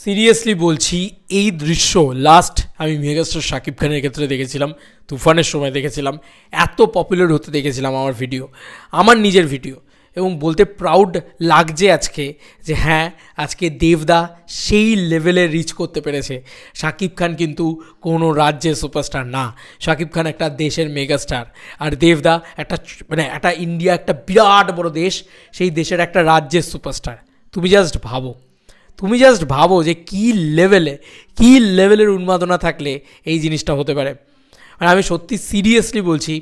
Seriously বলছি, এই দৃশ্য লাস্ট আমি মেগাস্টার শাকিব খানের ক্ষেত্রে দেখেছিলাম, তুফানের সময় দেখেছিলাম, এত পপুলার হতে দেখেছিলাম আমার ভিডিও আমার নিজের ভিডিও এবং বলতে প্রাউড লাগছে আজকে যে হ্যাঁ আজকে দেবদা সেই লেভেলে রিচ করতে পেরেছে। শাকিব খান কিন্তু কোনো রাজ্যের সুপারস্টার না। শাকিব খান একটা দেশের মেগাস্টার আর দেবদা একটা মানে একটা ইন্ডিয়া একটা বিরাট বড় দেশ, সেই দেশের একটা রাজ্যের সুপারস্টার তুমি জাস্ট ভাবো। তুমি জাস্ট ভাবো যে কী লেভেলে কী লেভেলের উন্মাদনা থাকলে এই জিনিসটা হতে পারে। আর আমি সত্যি সিরিয়াসলি বলছি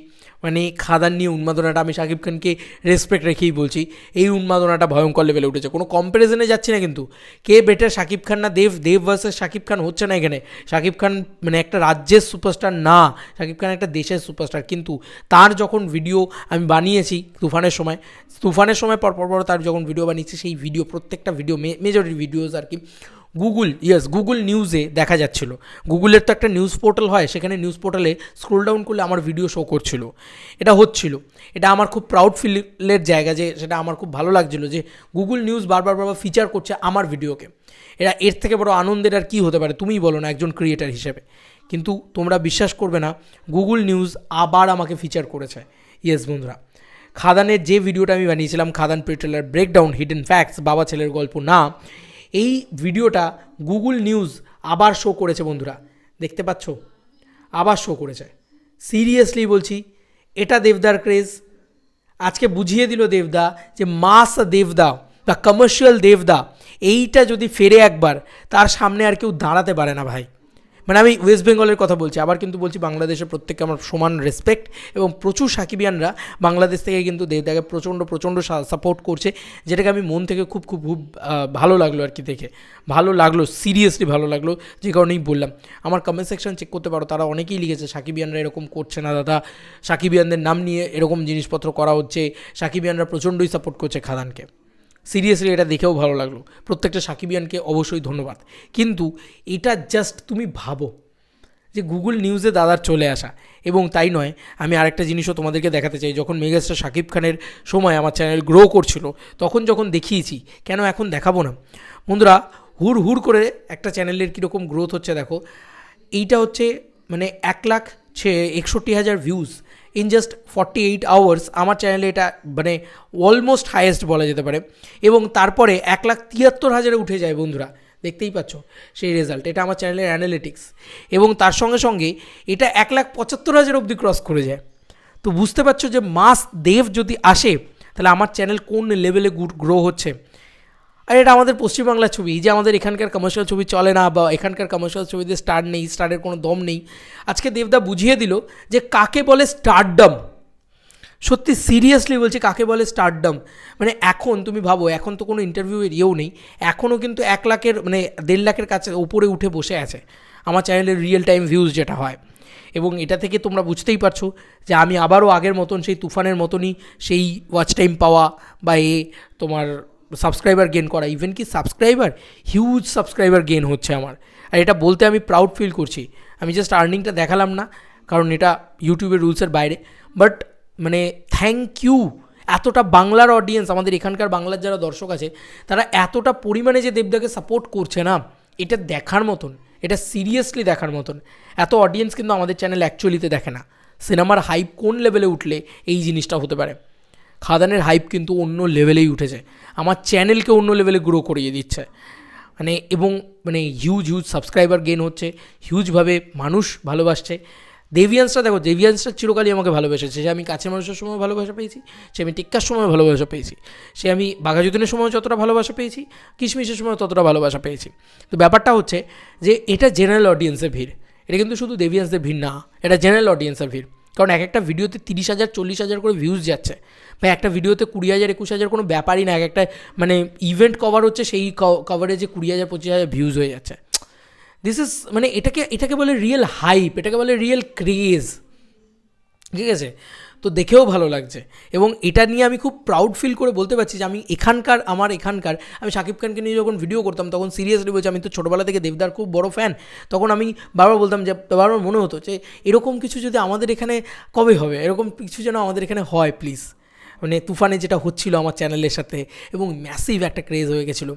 মানে খাদান নিয়ে উন্মাদনাটা আমি শাকিব খানকে রেসপেক্ট রেখেই বলছি। এই উন্মাদনাটা ভয়ঙ্কর লেভেলে উঠেছে। কোনো কম্প্যারিজনে যাচ্ছি না কিন্তু। কে বেটার শাকিব খান না? দেব দেব ভার্সেস শাকিব খান হচ্ছে না এখানে। শাকিব খান মানে একটা রাজ্যের সুপারস্টার না। শাকিব খান একটা দেশের সুপারস্টার কিন্তু তার যখন ভিডিও আমি বানিয়েছি তুফানের সময় তুফানের সময় পর পর পর তার যখন ভিডিও বানিয়েছি, সেই ভিডিও প্রত্যেকটা ভিডিও মেজরিটি ভিডিওস আর কি গুগল ইয়েস গুগল নিউজে দেখা যাচ্ছিল। গুগলের তো একটা নিউজ পোর্টাল হয়, সেখানে নিউজ পোর্টালে স্ক্রোল ডাউন করলে আমার ভিডিও শো করছিল। এটা হচ্ছিল। এটা আমার খুব প্রাউড ফিলের জায়গা যে, সেটা আমার খুব ভালো লাগছিল যে গুগল নিউজ বারবার বারবার ফিচার করছে আমার ভিডিওকে এটা এর থেকে বড় আনন্দের আর কী হতে পারে, তুমিই বলো না একজন ক্রিয়েটার হিসেবে। কিন্তু তোমরা বিশ্বাস করবে না গুগল নিউজ আবার আমাকে ফিচার করেছে। ইয়েস বন্ধুরা। খাদানের যে ভিডিওটা আমি বানিয়েছিলাম, Khadaan pre trailer breakdown hidden facts বাবা ছেলের গল্প না এই ভিডিওটা গুগল নিউজ আবার শো করেছে বন্ধুরা। দেখতে পাচ্ছ? আবার শো করেছে। সিরিয়াসলি বলছি, এটা দেবদার ক্রেজ আজকে বুঝিয়ে দিল দেবদা যে মাস দেবদা, বা কমার্শিয়াল দেবদা, এইটা যদি ফেরে একবার, তার সামনে আর কেউ দাঁড়াতে পারে না ভাই। মানে আমি ওয়েস্ট বেঙ্গলের কথা বলছি, আবার কিন্তু বলছি বাংলাদেশের প্রত্যেককে আমার সমান রেসপেক্ট এবং প্রচুর সাকিবিয়ানরা বাংলাদেশ থেকে কিন্তু দেবদাকে প্রচণ্ড প্রচণ্ড সাপোর্ট করছে, যেটাকে আমি মন থেকে খুব খুব খুব ভালো লাগল আর কি দেখে। ভালো লাগল সিরিয়াসলি ভালো লাগল, যে কারণেই বললাম। আমার কমেন্ট সেকশন চেক করতে পারো, তারা অনেকেই লিখেছে, সাকিবিয়ানরা এরকম করছে না দাদা, সাকিবিয়ানদের নাম নিয়ে এরকম জিনিসপত্র করা হচ্ছে, সাকিবিয়ানরা প্রচণ্ডই সাপোর্ট করছে খাদানকে। সিরিয়াসলি এটা দেখেও ভালো লাগল। প্রত্যেকটা সাকিবিয়ানকে অবশ্যই ধন্যবাদ। কিন্তু এটা জাস্ট তুমি ভাবো যে গুগল নিউজে দাদার চলে আসা। এবং তাই নয়, আমি আরেকটা জিনিসও তোমাদেরকে দেখাতে চাই। যখন মেগাস্টার শাকিব খানের সময় আমার চ্যানেল গ্রো করছিল, তখন যখন দেখিয়েছি, কেন এখন দেখাবো না? বন্ধুরা, হুড় হুড় করে একটা চ্যানেলের কীরকম গ্রোথ হচ্ছে দেখো। এইটা হচ্ছে মানে এক লাখ ছে একষট্টি হাজার views in just forty eight hours আমার চ্যানেলে এটা মানে অলমোস্ট হায়েস্ট বলা যেতে পারে। এবং তারপরে এক লাখ তিয়াত্তর হাজারে উঠে যায় বন্ধুরা। দেখতেই পাচ্ছ সেই রেজাল্ট এটা আমার চ্যানেলের অ্যানালিটিক্স এবং তার সঙ্গে সঙ্গে এটা এক লাখ পঁচাত্তর হাজার অবধি ক্রস করে যায়। তো বুঝতে পারছ যে মাস দেব যদি আসে, তাহলে আমার চ্যানেল কোন লেভেলে গ্রো হচ্ছে? আর এটা আমাদের পশ্চিমবাংলার ছবি। যে আমাদের এখানকার কমার্শিয়াল ছবি চলে না বা এখানকার কমার্শিয়াল ছবিতে স্টার নেই স্টারের কোনো দম নেই। আজকে দেবদা বুঝিয়ে দিল যে কাকে বলে স্টারডম সত্যি সিরিয়াসলি বলছি কাকে বলে স্টারডম মানে এখন তুমি ভাবো, এখন তো কোনো ইন্টারভিউয়ের ইয়েও নেই। এখনও কিন্তু এক লাখের মানে দেড় লাখের কাছে ওপরে উঠে বসে আছে। আমার চ্যানেলের রিয়েল টাইম ভিউজ যেটা হয়। এবং এটা থেকে তোমরা বুঝতেই পারছ যে আমি আবারও আগের মতন, সেই তুফানের মতনই সেই ওয়াচ টাইম পাওয়া বা এ তোমার সাবস্ক্রাইবার গেন করা ইভেন কি সাবস্ক্রাইবার হিউজ সাবস্ক্রাইবার গেন হচ্ছে আমার। আর এটা বলতে আমি প্রাউড ফিল করছি। আমি জাস্ট আর্নিংটা দেখালাম না, কারণ এটা ইউটিউবের রুলসের বাইরে। বাট মানে থ্যাংক ইউ এতটা বাংলার অডিয়েন্স আমাদের এখানকার বাংলার যারা দর্শক আছে, তারা এতটা পরিমাণে যে দেবদাকে সাপোর্ট করছে না, এটা দেখার মতন, এটা সিরিয়াসলি দেখার মতন। এত অডিয়েন্স কিন্তু আমাদের চ্যানেল অ্যাকচুয়ালিতে দেখে না। সিনেমার হাইপ কোন লেভেলে উঠলে এই জিনিসটা হতে পারে। খাদানের হাইপ কিন্তু অন্য লেভেলেই উঠেছে। আমার চ্যানেলকে অন্য লেভেলে গ্রো করিয়ে দিচ্ছে। মানে এবং মানে হিউজ হিউজ সাবস্ক্রাইবার গেন হচ্ছে হিউজভাবে মানুষ ভালোবাসছে। দেভিয়ান্সটা দেখো দেভিয়ান্সটা চিরকালই আমাকে ভালোবেসেছে। সে আমি কাছের মানুষের সময় ভালোবাসা পেয়েছি, সে আমি টিক্কার সময় ভালোবাসা পেয়েছি, সে আমি বাঘাযতীনের সময় যতটা ভালোবাসা পেয়েছি, কিশমিশের সময় ততটা ভালোবাসা পেয়েছি। তো ব্যাপারটা হচ্ছে যে এটা জেনারেল অডিয়েন্সের ভিড়। এটা কিন্তু শুধু দেভিয়ান্সদের ভিড় না, এটা জেনারেল অডিয়েন্সের ভিড়। কারণ এক একটা ভিডিওতে তিরিশ হাজার, চল্লিশ হাজার করে ভিউজ যাচ্ছে। বা একটা ভিডিওতে কুড়ি হাজার, একুশ হাজার কোনো ব্যাপারই না, এক একটা মানে ইভেন্ট কভার হচ্ছে, সেই কভারেজে কুড়ি হাজার, পঁচিশ হাজার ভিউজ হয়ে যাচ্ছে। দিস ইজ মানে এটাকে এটাকে বলে রিয়েল হাইপ এটাকে বলে রিয়েল ক্রেজ ঠিক আছে? তো দেখেও ভালো লাগছে। এবং এটা নিয়ে আমি খুব প্রাউড ফিল করে বলতে পারছি যে আমি এখানকার, আমার এখানকার, আমি শাকিব খানকে নিয়ে যখন ভিডিও করতাম, তখন সিরিয়াসলি বলছি, আমি তো ছোটোবেলা থেকে দেবদার খুব বড় ফ্যান তখন আমি বারবার বলতাম যে, বারবার মনে হতো যে, এরকম কিছু যদি আমাদের এখানে, কবে হবে? এরকম কিছু যেন আমাদের এখানে হয় প্লিজ মানে তুফানে যেটা হচ্ছিল আমার চ্যানেলের সাথে এবং ম্যাসিভ একটা ক্রেজ হয়ে গেছিল।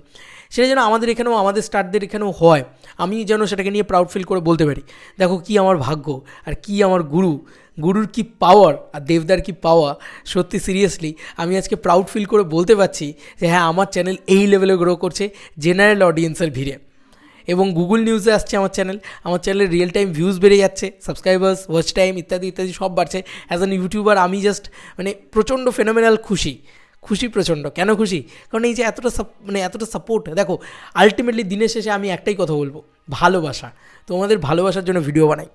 সেটা যেন আমাদের এখানেও, আমাদের স্টারদের এখানেও হয়। আমি যেন সেটাকে নিয়ে প্রাউড ফিল করে বলতে পারি, দেখো কি আমার ভাগ্য আর কি আমার গুরু। গুরুর কি পাওয়ার আর দেবদার কি পাওয়া সত্যি সিরিয়াসলি আমি আজকে প্রাউড ফিল করে বলতে পারছি যে হ্যাঁ আমার চ্যানেল এই লেভেলে গ্রো করছে জেনারেল অডিয়েন্সের ভিড়ে। এবং গুগল নিউজে আসছে আমার চ্যানেল আমার চ্যানেলের রিয়েল টাইম ভিউজ বেড়ে যাচ্ছে সাবস্ক্রাইবার্স ওয়াচ টাইম ইত্যাদি ইত্যাদি সব বাড়ছে। অ্যাজ অ্যান ইউটিউবার আমি জাস্ট মানে প্রচণ্ড ফেনোমেনাল খুশি। খুশি প্রচণ্ড। কেন খুশি? কারণ এই যে এতটা মানে এতটা সাপোর্ট দেখো আলটিমেটলি দিনের শেষে আমি একটাই কথা বলব, ভালোবাসা। তোমাদের ভালোবাসার জন্য ভিডিও বানাই।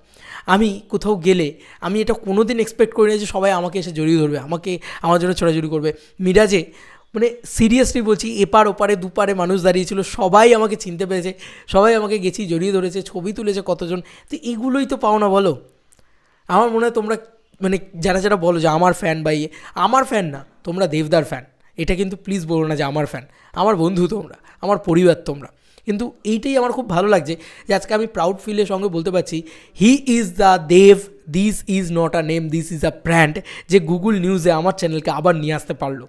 আমি কোথাও গেলে, আমি এটা কোনো দিন এক্সপেক্ট করি না যে সবাই আমাকে এসে জড়িয়ে ধরবে, আমাকে, আমার জন্য ছোড়াছুড়ি করবে। মিরাজে মানে সিরিয়াসলি বলছি, এপার ওপারে, দুপারে মানুষ দাঁড়িয়েছিল, সবাই আমাকে চিনতে পেরেছে, সবাই আমাকে গেছি, জড়িয়ে ধরেছে, ছবি তুলেছে কতজন। তো এগুলোই তো পাও না বলো। আমার মনে হয় তোমরা মানে যারা যারা বলো যে আমার ফ্যান বা ইয়ে আমার ফ্যান না, তোমরা দেবদার ফ্যান এটা কিন্তু প্লিজ বলো না যে আমার ফ্যান আমার বন্ধু তোমরা, আমার পরিবার তোমরা। কিন্তু এইটাই আমার খুব ভালো লাগছে যে আজকে আমি প্রাউড ফিলের সঙ্গে বলতে পারছি he is the Dev this is not a name this is a brand যে গুগল নিউজে আমার চ্যানেলকে আবার নিয়ে আসতে পারল।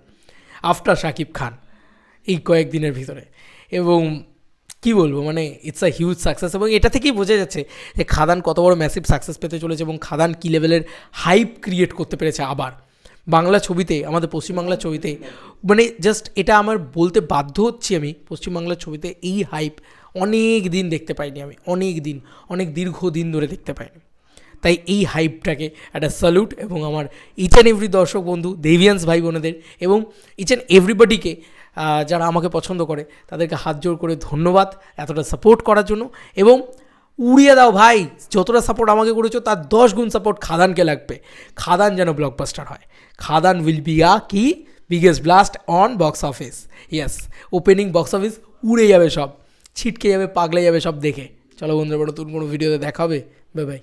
আফটার শাকিব খান এই কয়েকদিনের ভিতরে। এবং কি বলব মানে ইটস আ হিউজ সাকসেস এবং এটা থেকেই বোঝা যাচ্ছে যে খাদান কত বড় ম্যাসিভ সাকসেস পেতে চলেছে এবং খাদান কী লেভেলের হাইপ ক্রিয়েট করতে পেরেছে আবার। বাংলা ছবিতে, আমাদের পশ্চিমবাংলা ছবিতে মানে জাস্ট এটা আমার বলতে বাধ্য হচ্ছি আমি পশ্চিমবাংলার ছবিতে এই হাইপ অনেক দিন দেখতে পাইনি আমি, অনেক দিন, অনেক দীর্ঘ দিন ধরে দেখতে পাইনি। তাই এই হাইপটাকে একটা স্যালুট এবং আমার ইচ অ্যান্ড এভরি দর্শক বন্ধু দেভিয়ান্স ভাই বোনেদের এবং ইচ অ্যান্ড এভরিবডিকে যারা আমাকে পছন্দ করে, তাদেরকে হাত জোর করে ধন্যবাদ এতটা সাপোর্ট করার জন্য এবং উড়িয়ে দাও ভাই, যতটা সাপোর্ট আমাকে করেছ তার দশ গুণ সাপোর্ট খাদানকে লাগবে। খাদান যেন ব্লকবাস্টার হয়। খাদান উইল বি আ কি biggest blast on box office yes opening box office উড়ে যাবে সব। ছিটকে যাবে, পাগলে যাবে সব দেখে। চলো বন্ধুরা নতুন কোনো ভিডিওতে দেখা হবে। Bye bye